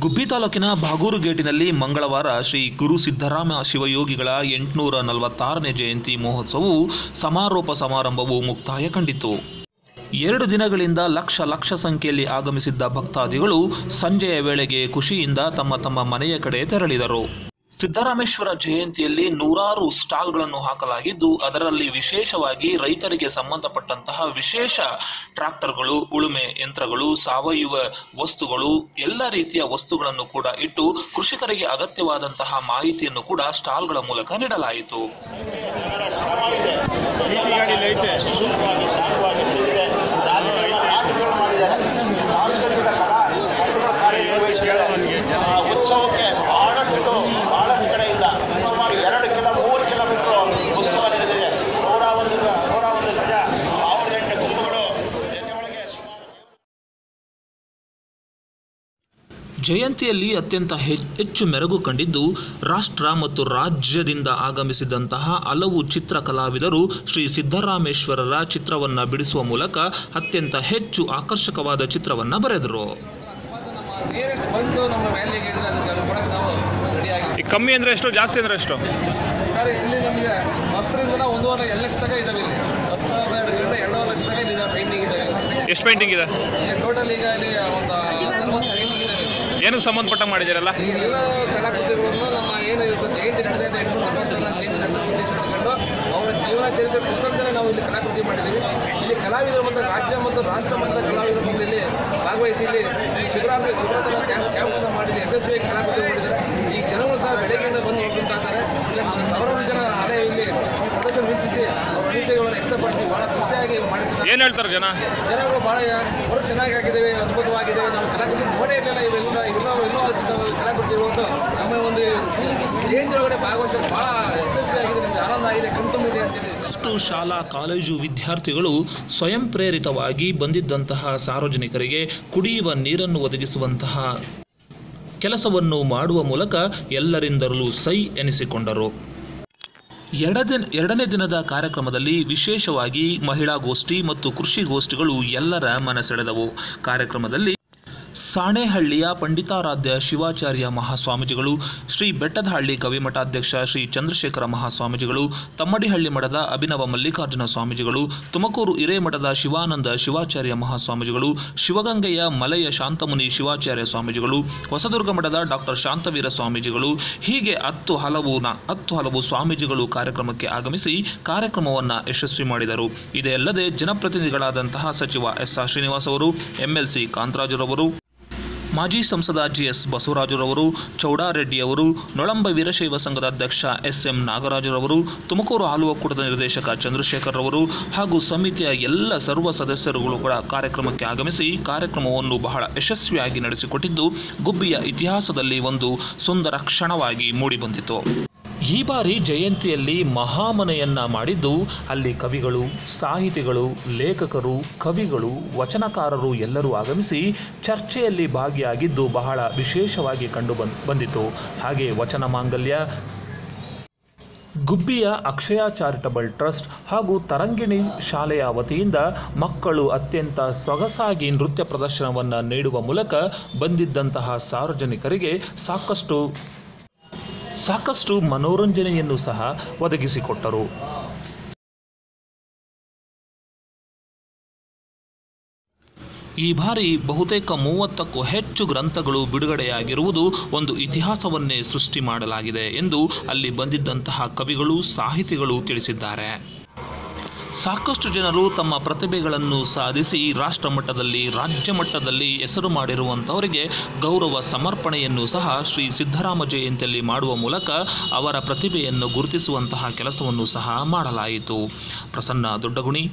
ಗುಬ್ಬಿ ತಾಲೂಕಿನ ಬಾಗೂರು ಗೇಟಿನಲ್ಲಿ ಮಂಗಳವಾರ ಶ್ರೀ ಗುರು ಸಿದ್ದರಾಮ ಶಿವಯೋಗಿಗಳ ಎಂಟುನೂರ ನಲವತ್ತಾರನೇ ಜಯಂತಿ ಮಹೋತ್ಸವವು ಸಮಾರೋಪ ಸಮಾರಂಭವು ಮುಕ್ತಾಯ ಕಂಡಿತು. ಎರಡು ದಿನಗಳಿಂದ ಲಕ್ಷ ಲಕ್ಷ ಸಂಖ್ಯೆಯಲ್ಲಿ ಆಗಮಿಸಿದ್ದ ಭಕ್ತಾದಿಗಳು ಸಂಜೆಯ ವೇಳೆಗೆ ಖುಷಿಯಿಂದ ತಮ್ಮ ತಮ್ಮ ಮನೆಯ ಕಡೆ ತೆರಳಿದರು. ಸಿದ್ದರಾಮೇಶ್ವರ ಜಯಂತಿಯಲ್ಲಿ ನೂರಾರು ಸ್ಟಾಲ್ಗಳನ್ನು ಹಾಕಲಾಗಿದ್ದು, ಅದರಲ್ಲಿ ವಿಶೇಷವಾಗಿ ರೈತರಿಗೆ ಸಂಬಂಧಪಟ್ಟಂತಹ ವಿಶೇಷ ಟ್ರಾಕ್ಟರ್ಗಳು ಉಳುಮೆ ಯಂತ್ರಗಳು, ಸಾವಯವ ವಸ್ತುಗಳು, ಎಲ್ಲ ರೀತಿಯ ವಸ್ತುಗಳನ್ನು ಕೂಡ ಇಟ್ಟು ಕೃಷಿಕರಿಗೆ ಅಗತ್ಯವಾದಂತಹ ಮಾಹಿತಿಯನ್ನು ಕೂಡ ಸ್ಟಾಲ್ಗಳ ಮೂಲಕ ನೀಡಲಾಯಿತು. ಜಯಂತಿಯಲ್ಲಿ ಅತ್ಯಂತ ಹೆಚ್ಚು ಮೆರಗು ಕಂಡಿದ್ದು ರಾಷ್ಟ್ರ ಮತ್ತು ರಾಜ್ಯದಿಂದ ಆಗಮಿಸಿದಂತಹ ಹಲವು ಚಿತ್ರ ಕಲಾವಿದರು ಶ್ರೀ ಸಿದ್ದರಾಮೇಶ್ವರರ ಚಿತ್ರವನ್ನು ಬಿಡಿಸುವ ಮೂಲಕ ಅತ್ಯಂತ ಹೆಚ್ಚು ಆಕರ್ಷಕವಾದ ಚಿತ್ರವನ್ನು ಬರೆದರು. ಕಮ್ಮಿ ಅಂದ್ರೆ ಎಷ್ಟು ಜಾಸ್ತಿ ಅಂದ್ರೆ ಎಷ್ಟು? ಸರ್ ಇಲ್ಲಿ ನಮಗೆ ಹತ್ತರಿಂದ ಒಂದೂವರೆ ಎರಡು ಲಕ್ಷ ತಗ ಇದಾವೆ ಇಲ್ಲಿ. ಹತ್ತು ಸಾವಿರದ ಎರಡರಿಂದ ಎರಡೂವರೆ ಲಕ್ಷ ತಗ ಇದೆ ಪೇಂಟಿಂಗ್ ಇದೆ. ಎಷ್ಟು ಪೇಂಟಿಂಗ್ ಇದೆ? ಟೋಟಲ್ ಈಗ ಇಲ್ಲಿ ಒಂದು ಏನಕ್ಕೆ ಸಂಬಂಧಪಟ್ಟ ಮಾಡಿದ್ದೀರಲ್ಲ? ಎಲ್ಲ ನಮ್ಮ ಏನು ಜಯಂತಿ ಅವರ ಜೀವನ ಚರಿತ್ರೆ ನಾವು ಇಲ್ಲಿ ಕಲಾಕೃತಿ ಮಾಡಿದ್ದೀವಿ. ಇಲ್ಲಿ ಕಲಾವಿದರು ಮತ್ತು ರಾಜ್ಯ ಮತ್ತು ರಾಷ್ಟ್ರ ಕಲಾವಿದರು ಇಲ್ಲಿ ಭಾಗವಹಿಸಿ ಇಲ್ಲಿ ಕಲಾಕೃತಿ ಈ ಜನಗಳು ಸಹ ಬೆಳಗ್ಗೆಯಿಂದ ಬಂದು ಹೋಗ್ತಾ ಇದ್ದಾರೆ ಸಾವಿರಾರು ಜನ ಅದೇ ಇಲ್ಲಿ ಪ್ರದರ್ಶನ ವೀಕ್ಷಿಸಿ ವ್ಯಕ್ತಪಡಿಸಿ ಬಹಳ ಖುಷಿಯಾಗಿ ಮಾಡಿದ್ದಾರೆ. ಏನು ಹೇಳ್ತಾರೆ ಜನ? ಜನಗಳು ಬಹಳ ಅವರು ಚೆನ್ನಾಗಿ ಹಾಕಿದ್ದೇವೆ ಅದ್ಭುತವಾಗಿದೆ. ನಾವು ಕಲಾಕೃತಿ ನೋಡೇ ಇರಲಿಲ್ಲ ಇವೆಲ್ಲ ಎಲ್ಲೋ ಎಲ್ಲೋ ಕಲಾಕೃತಿ ಇರುವಂತ ನಮ್ಮ ಒಂದು ಜಯಂತಿ ಒಳಗಡೆ ಭಾಗವಹಿಸೋದು ಬಹಳ ಯಶಸ್ವಿಯಾಗಿದೆ ನಮಗೆ ಆನಂದ ಆಗಿದೆ ಕಣ್ತುಂಬಿದೆ ಅಂತಿದೆ ಅಷ್ಟು ಶಾಲಾ ಕಾಲೇಜು ವಿದ್ಯಾರ್ಥಿಗಳು ಸ್ವಯಂ ಪ್ರೇರಿತವಾಗಿ ಬಂದಿದ್ದಂತಹ ಸಾರ್ವಜನಿಕರಿಗೆ ಕುಡಿಯುವ ನೀರನ್ನು ಒದಗಿಸುವಂತಹ ಕೆಲಸವನ್ನು ಮಾಡುವ ಮೂಲಕ ಎಲ್ಲರಿಂದಲೂ ಸೈ ಎನಿಸಿಕೊಂಡರು. ಎರಡನೇ ಎರಡನೇ ದಿನದ ಕಾರ್ಯಕ್ರಮದಲ್ಲಿ ವಿಶೇಷವಾಗಿ ಮಹಿಳಾ ಗೋಷ್ಠಿ ಮತ್ತು ಕೃಷಿ ಗೋಷ್ಠಿಗಳು ಎಲ್ಲರ ಮನಸೆಳೆದವು. ಕಾರ್ಯಕ್ರಮದಲ್ಲಿ ಸಾಣೇಹಳ್ಳಿಯ ಪಂಡಿತಾರಾಧ್ಯ ಶಿವಾಚಾರ್ಯ ಮಹಾಸ್ವಾಮೀಜಿಗಳು, ಶ್ರೀ ಬೆಟ್ಟದಹಳ್ಳಿ ಕವಿಮಠಾಧ್ಯಕ್ಷ ಶ್ರೀ ಚಂದ್ರಶೇಖರ ಮಹಾಸ್ವಾಮೀಜಿಗಳು, ತಮ್ಮಡಿಹಳ್ಳಿ ಮಠದ ಅಭಿನವ ಮಲ್ಲಿಕಾರ್ಜುನ ಸ್ವಾಮೀಜಿಗಳು, ತುಮಕೂರು ಹಿರೇಮಠದ ಶಿವಾನಂದ ಶಿವಾಚಾರ್ಯ ಮಹಾಸ್ವಾಮೀಜಿಗಳು, ಶಿವಗಂಗೆಯ ಮಲೆಯ ಶಾಂತಮುನಿ ಶಿವಾಚಾರ್ಯ ಸ್ವಾಮೀಜಿಗಳು, ಹೊಸದುರ್ಗ ಮಠದ ಡಾಕ್ಟರ್ ಶಾಂತವೀರ ಸ್ವಾಮೀಜಿಗಳು, ಹೀಗೆ ಹತ್ತು ಹಲವು ನ ಹತ್ತು ಹಲವು ಸ್ವಾಮೀಜಿಗಳು ಕಾರ್ಯಕ್ರಮಕ್ಕೆ ಆಗಮಿಸಿ ಕಾರ್ಯಕ್ರಮವನ್ನು ಯಶಸ್ವಿ ಮಾಡಿದರು. ಇದೇ ಅಲ್ಲದೆ ಜನಪ್ರತಿನಿಧಿಗಳಾದಂತಹ ಸಚಿವ ಎಸ್ ಆರ್ ಶ್ರೀನಿವಾಸ್ ಅವರು, ಎಂಎಲ್ಸಿ ಕಾಂತರಾಜುರವರು ಮಾಜಿ ಸಂಸದ ಜಿಎಸ್ ಬಸವರಾಜರವರು ಚೌಡಾರೆಡ್ಡಿಯವರು ನೊಳಂಬ ವೀರಶೈವ ಸಂಘದ ಅಧ್ಯಕ್ಷ ಎಸ್ ಎಂ ನಾಗರಾಜರವರು, ತುಮಕೂರು ಹಾಲು ಒಕ್ಕೂಟದ ನಿರ್ದೇಶಕ ಚಂದ್ರಶೇಖರ್ ರವರು ಹಾಗೂ ಸಮಿತಿಯ ಎಲ್ಲ ಸರ್ವ ಸದಸ್ಯರುಗಳು ಕೂಡ ಕಾರ್ಯಕ್ರಮಕ್ಕೆ ಆಗಮಿಸಿ ಕಾರ್ಯಕ್ರಮವನ್ನು ಬಹಳ ಯಶಸ್ವಿಯಾಗಿ ನಡೆಸಿಕೊಟ್ಟಿದ್ದು, ಗುಬ್ಬಿಯ ಇತಿಹಾಸದಲ್ಲಿ ಒಂದು ಸುಂದರ ಕ್ಷಣವಾಗಿ ಮೂಡಿಬಂದಿತು ಈ ಬಾರಿ ಜಯಂತಿಯಲ್ಲಿ ಮಹಾಮನೆಯನ್ನ ಮಾಡಿದ್ದು ಅಲ್ಲಿ ಕವಿಗಳು, ಸಾಹಿತಿಗಳು, ಲೇಖಕರು, ಕವಿಗಳು, ವಚನಕಾರರು ಎಲ್ಲರೂ ಆಗಮಿಸಿ ಚರ್ಚೆಯಲ್ಲಿ ಭಾಗಿಯಾಗಿದ್ದು ಬಹಳ ವಿಶೇಷವಾಗಿ ಕಂಡು ಬಂದಿತು ಹಾಗೆ ವಚನ ಮಾಂಗಲ್ಯ, ಗುಬ್ಬಿಯ ಅಕ್ಷಯ ಚಾರಿಟಬಲ್ ಟ್ರಸ್ಟ್ ಹಾಗೂ ತರಂಗಿಣಿ ಶಾಲೆಯ ವತಿಯಿಂದ ಮಕ್ಕಳು ಅತ್ಯಂತ ಸೊಗಸಾಗಿ ನೃತ್ಯ ಪ್ರದರ್ಶನವನ್ನು ನೀಡುವ ಮೂಲಕ ಬಂದಿದ್ದಂತಹ ಸಾರ್ವಜನಿಕರಿಗೆ ಸಾಕಷ್ಟು ಸಾಕಷ್ಟು ಮನೋರಂಜನೆಯನ್ನು ಸಹ ಒದಗಿಸಿಕೊಟ್ಟರು. ಈ ಬಾರಿ ಬಹುತೇಕ ಮೂವತ್ತಕ್ಕೂ ಹೆಚ್ಚು ಗ್ರಂಥಗಳು ಬಿಡುಗಡೆಯಾಗಿರುವುದು ಒಂದು ಇತಿಹಾಸವನ್ನೇ ಸೃಷ್ಟಿ ಮಾಡಲಾಗಿದೆ ಎಂದು ಅಲ್ಲಿ ಬಂದಿದ್ದಂತಹ ಕವಿಗಳು, ಸಾಹಿತಿಗಳು ತಿಳಿಸಿದ್ದಾರೆ. ಸಾಕಷ್ಟು ಜನರು ತಮ್ಮ ಪ್ರತಿಭೆಗಳನ್ನು ಸಾಧಿಸಿ ರಾಷ್ಟ್ರ ಮಟ್ಟದಲ್ಲಿ ರಾಜ್ಯ ಮಟ್ಟದಲ್ಲಿ ಹೆಸರು ಮಾಡಿರುವಂಥವರಿಗೆ ಗೌರವ ಸಮರ್ಪಣೆಯನ್ನು ಸಹ ಶ್ರೀ ಸಿದ್ದರಾಮ ಜಯಂತಿಯಲ್ಲಿ ಮಾಡುವ ಮೂಲಕ ಅವರ ಪ್ರತಿಭೆಯನ್ನು ಗುರುತಿಸುವಂತಹ ಕೆಲಸವನ್ನು ಸಹ ಮಾಡಲಾಯಿತು. ಪ್ರಸನ್ನ ದೊಡ್ಡಗುಣಿ